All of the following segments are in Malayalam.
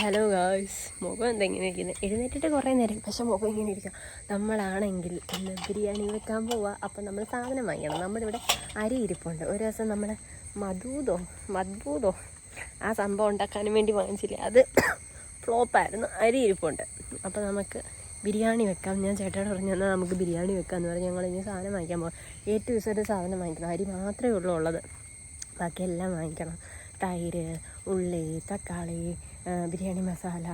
ഹലോ ഗായ്സ് മുഖം എന്താ ഇങ്ങനെ ഇരിക്കുന്നത് എഴുന്നേറ്റിട്ട് കുറേ നേരം. പക്ഷെ മുഖം ഇങ്ങനെ ഇരിക്കുക നമ്മളാണെങ്കിൽ ഇന്ന് ബിരിയാണി വെക്കാൻ പോവുക അപ്പം നമ്മൾ സാധനം വാങ്ങിക്കണം. നമ്മളിവിടെ അരി ഇരിപ്പുണ്ട്. ഒരു ദിവസം നമ്മൾ മധൂതോ മദ്ഭൂതോ ആ സംഭവം ഉണ്ടാക്കാനും വേണ്ടി വാങ്ങിച്ചില്ല? അത് ഫ്ലോപ്പായിരുന്നു അരി ഇരിപ്പുണ്ട്. അപ്പോൾ നമുക്ക് ബിരിയാണി വെക്കാം. ഞാൻ ചേട്ടനോട് പറഞ്ഞു എന്നാൽ നമുക്ക് ബിരിയാണി വെക്കാമെന്ന് പറഞ്ഞ് ഞങ്ങൾ ഇനി സാധനം വാങ്ങിക്കാൻ പോകാം ഏറ്റവും ദിവസം സാധനം വാങ്ങിക്കണം. അരി മാത്രമേ ഉള്ളൂ ഉള്ളത്. ബാക്കിയെല്ലാം വാങ്ങിക്കണം. തൈര് ഉള്ളി തക്കാളി ബിരിയാണി മസാല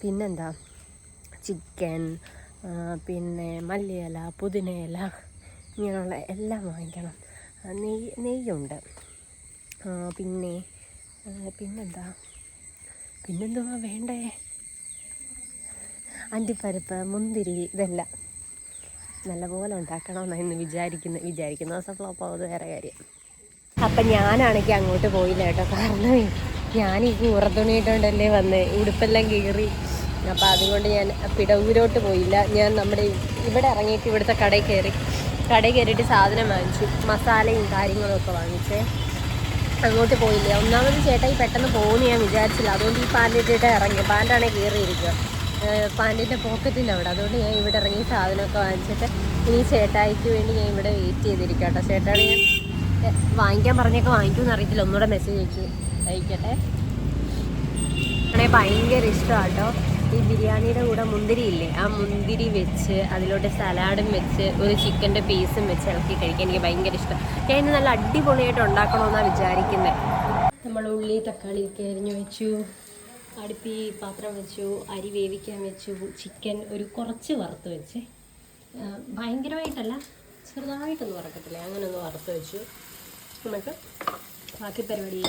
പിന്നെന്താ? ചിക്കൻ പിന്നെ മല്ലിയില പുതിനയില ഇങ്ങനെയുള്ള എല്ലാം വാങ്ങിക്കണം. നെയ് നെയ്യ് നെയ്യുണ്ട് പിന്നെ പിന്നെന്താ? പിന്നെന്തുവാ വേണ്ടേ? അണ്ടിപ്പരിപ്പ് മുന്തിരി ഇതെല്ലാം. നല്ലപോലെ ഉണ്ടാക്കണമെന്നാണ് ഇന്ന് വിചാരിക്കുന്നത് വിചാരിക്കുന്ന ദിവസം ഫ്ലോപ്പ് ആവുന്നത് വേറെ കാര്യം. അപ്പം ഞാനാണെങ്കിൽ അങ്ങോട്ട് പോയില്ല കേട്ടോ കാരണം ഞാൻ ഈ കൂറത്തുണിയിട്ടുണ്ടല്ലേ വന്നേ. ഉടുപ്പെല്ലാം കീറി. അപ്പം അതുകൊണ്ട് ഞാൻ പിടവൂരോട്ട് പോയില്ല. ഞാൻ നമ്മുടെ ഇവിടെ ഇറങ്ങിയിട്ട് ഇവിടുത്തെ കടയിൽ കയറി. കടയിൽ കയറിയിട്ട് സാധനം വാങ്ങിച്ചു. മസാലയും കാര്യങ്ങളും ഒക്കെ വാങ്ങിച്ചേ. അങ്ങോട്ട് പോയില്ല. ഒന്നാമത് ചേട്ടാ ഈ പെട്ടെന്ന് പോകുമെന്ന് ഞാൻ വിചാരിച്ചില്ല. അതുകൊണ്ട് ഈ പാന്റിട്ട് ഇറങ്ങി. പാന്റാണെങ്കിൽ കീറിയിരിക്കുക പാന്റിന്റെ പോക്കറ്റിന്റെ അവിടെ. അതുകൊണ്ട് ഞാൻ ഇവിടെ ഇറങ്ങി സാധനമൊക്കെ വാങ്ങിച്ചിട്ട് ഇനി ചേട്ടായിക്ക് വേണ്ടി ഞാൻ ഇവിടെ വെയിറ്റ് ചെയ്തിരിക്കാം കേട്ടോ ചേട്ടാണ് ഞാൻ വാങ്ങിക്കാൻ പറഞ്ഞൊക്കെ വാങ്ങിക്കുമെന്ന് അറിയത്തില്ല. ഒന്നുകൂടെ മെസ്സേജ് അയച്ചു അയക്കട്ടെ. ആണെ ഭയങ്കര ഇഷ്ടമാണ് ഈ ബിരിയാണിയുടെ കൂടെ മുന്തിരി ഇല്ലേ? ആ മുന്തിരി വെച്ച് അതിലോട്ട് സലാഡും വെച്ച് ഒരു ചിക്കന്റെ പീസും വെച്ച് ഇളക്കി കഴിക്കാൻ എനിക്ക് ഭയങ്കര ഇഷ്ടം. ഞാൻ ഇന്ന് നല്ല അടിപൊളിയായിട്ട് ഉണ്ടാക്കണമെന്നാണ് വിചാരിക്കുന്നത് നമ്മൾ ഉള്ളി തക്കാളി ഒക്കെ അരിഞ്ഞു വെച്ചു. അടുപ്പി പാത്രം വെച്ചു. അരി വേവിക്കാൻ വെച്ചു. ചിക്കൻ ഒരു കുറച്ച് വറുത്ത് വെച്ച്. ഭയങ്കരമായിട്ടല്ല. ചെറുതായിട്ടൊന്ന് വറക്കത്തില്ല. അങ്ങനെ ഒന്ന് വറുത്ത് വെച്ചു. നമുക്ക് ബാക്കി പരിപാടി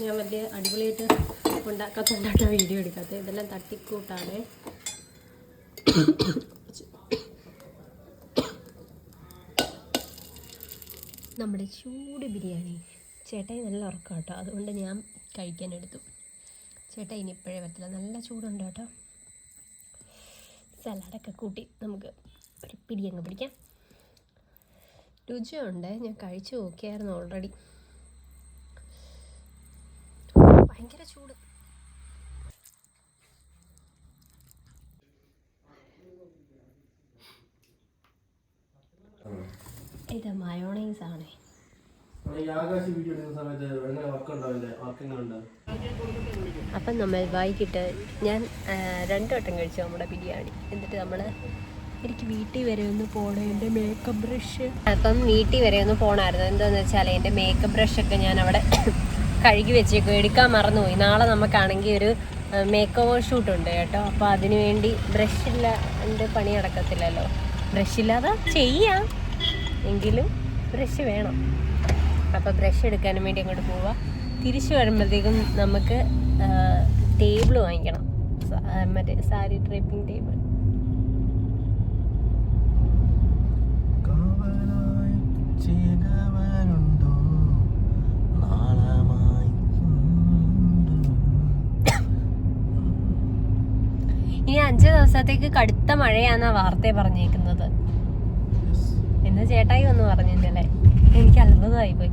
ഞാൻ വലിയ അടിപൊളിയായിട്ട് ഉണ്ടാക്കാത്ത ഉണ്ടാക്കാൻ വീഡിയോ എടുക്കാത്ത. ഇതെല്ലാം തട്ടിക്കൂട്ടാണ്. നമ്മുടെ ചൂട് ബിരിയാണി. ചേട്ടായി നല്ല ഉറക്കം കേട്ടോ അതുകൊണ്ട് ഞാൻ കഴിക്കാൻ എടുത്തു. ചേട്ടാ ഇനി ഇപ്പോഴേ പറ്റില്ല നല്ല ചൂടുണ്ട് കേട്ടോ. സലാഡൊക്കെ കൂട്ടി നമുക്ക് ഒരു പിടിയങ്ങ് പിടിക്കാം. രുചിയുണ്ട്. ഞാൻ കഴിച്ചു നോക്കിയായിരുന്നു ഓൾറെഡി ഭയങ്കര ചൂട്. ഇത് മയോണൈസ് ആണ്. അപ്പം നമ്മൾ വൈകിട്ട് ഞാൻ രണ്ട് വട്ടം കഴിച്ചു നമ്മുടെ ബിരിയാണി. എന്നിട്ട് നമ്മൾ എനിക്ക് വീട്ടിൽ വരെ ഒന്ന് പോകണം എന്റെ മേക്കപ്പ് ബ്രഷ് അപ്പം വീട്ടിൽ വരെ ഒന്ന് പോകണമായിരുന്നു എന്താണെന്ന് വെച്ചാൽ എന്റെ മേക്കപ്പ് ബ്രഷൊക്കെ ഞാൻ അവിടെ കഴുകി വെച്ചേക്കും എടുക്കാൻ മറന്നുപോയി. നാളെ നമുക്കാണെങ്കിൽ ഒരു മേക്കപ്പ് ഷൂട്ട് ഉണ്ട് കേട്ടോ. അപ്പോൾ അതിന് വേണ്ടി ബ്രഷില്ല എന്റെ പണി നടക്കത്തില്ലല്ലോ. ബ്രഷില്ലാതെ ചെയ്യാം. എങ്കിലും ബ്രഷ് വേണം. അപ്പോൾ ബ്രഷ് എടുക്കാനും വേണ്ടി അങ്ങോട്ട് പോവാം. തിരിച്ചു വരുമ്പോഴത്തേക്കും നമുക്ക് ടേബിൾ വാങ്ങിക്കണം. മറ്റേ സാരി ഡ്രൈപ്പിംഗ് ടേബിൾ ചെയ്തവനുണ്ടോ നാളമായി ഇനി അഞ്ച് ദിവസത്തേക്ക് കടുത്ത മഴയാന്നാ വാർത്തയെ പറഞ്ഞേക്കുന്നത്. എന്ന് ചേട്ടായി ഒന്ന് പറഞ്ഞില്ലേ എനിക്ക് അത്ഭുതമായി പോയി.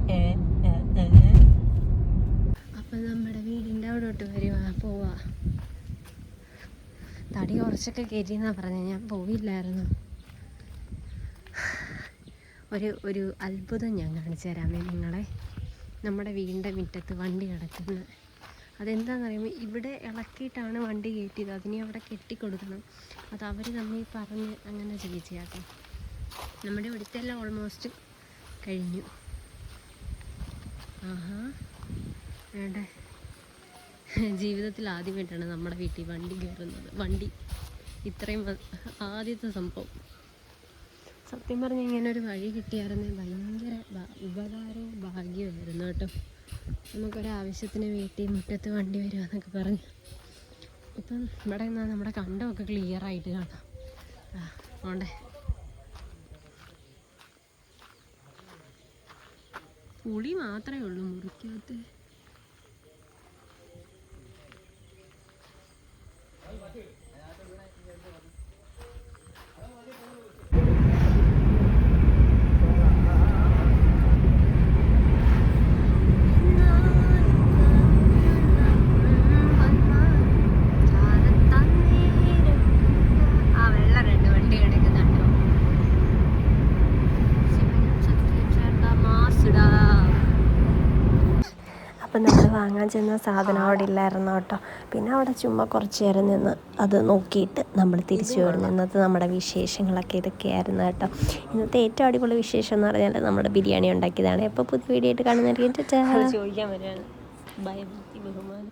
അപ്പൊ നമ്മുടെ വീടിന്റെ അവിടോട്ട് വരുവാ പോവാ. തടി കുറച്ചൊക്കെ കയറ്റിന്നാ പറഞ്ഞ ഞാൻ പോയില്ലായിരുന്നു ഒരു ഒരു അത്ഭുതം ഞാൻ കാണിച്ചു തരാമേ നിങ്ങളെ നമ്മുടെ വീടിന്റെ മുറ്റത്ത് വണ്ടി കിടക്കുന്നത്. അതെന്താണെന്ന് അറിയുമ്പോൾ ഇവിടെ ഇളക്കിയിട്ടാണ് വണ്ടി കയറ്റിയത്. അതിനെ അവിടെ കെട്ടിക്കൊടുക്കണം. അത് അവർ തമ്മിൽ പറഞ്ഞ് അങ്ങനെ ചെയ്യിച്ചാട്ടോ നമ്മുടെ ഇവിടുത്തെ എല്ലാം ഓൾമോസ്റ്റ് കഴിഞ്ഞു. ആഹാ. വേണ്ടേ ജീവിതത്തിൽ ആദ്യമായിട്ടാണ് നമ്മുടെ വീട്ടിൽ വണ്ടി കയറുന്നത്. വണ്ടി. ഇത്രയും ആദ്യത്തെ സംഭവം. സത്യം പറഞ്ഞ ഇങ്ങനെ ഒരു വഴി കിട്ടിയായിരുന്നേ ഭയങ്കര ഉപകാരവും ഭാഗ്യമായിരുന്നു കേട്ടോ. നമുക്കൊരാവശ്യത്തിന് വീട്ടിൽ മുറ്റത്ത് വണ്ടി വരിക എന്നൊക്കെ പറഞ്ഞ്. ഇപ്പം ഇവിടെ നിന്നാൽ നമ്മുടെ കണ്ടമൊക്കെ ക്ലിയർ ആയിട്ട് കാണാം. ആ പോണ്ടേ. പുളി മാത്രമേ ഉള്ളൂ മുറിക്കകത്ത് വാങ്ങാൻ ചെന്ന സാധനം അവിടെ ഇല്ലായിരുന്നു കേട്ടോ. പിന്നെ അവിടെ ചുമ്മാ കുറച്ച് നേരം നിന്ന് അത് നോക്കിയിട്ട് നമ്മൾ തിരിച്ചു വരുന്നു ഇന്നത്തെ നമ്മുടെ വിശേഷങ്ങളൊക്കെ ഇതൊക്കെയായിരുന്നു കേട്ടോ. ഇന്നത്തെ ഏറ്റവും അടിപൊളി വിശേഷം എന്ന് പറഞ്ഞാൽ നമ്മുടെ ബിരിയാണി ഉണ്ടാക്കിയതാണ്. എപ്പോൾ പുതിയ വീഡിയോ ആയിട്ട് കാണുന്നതായിരിക്കും. ബഹുമാനം.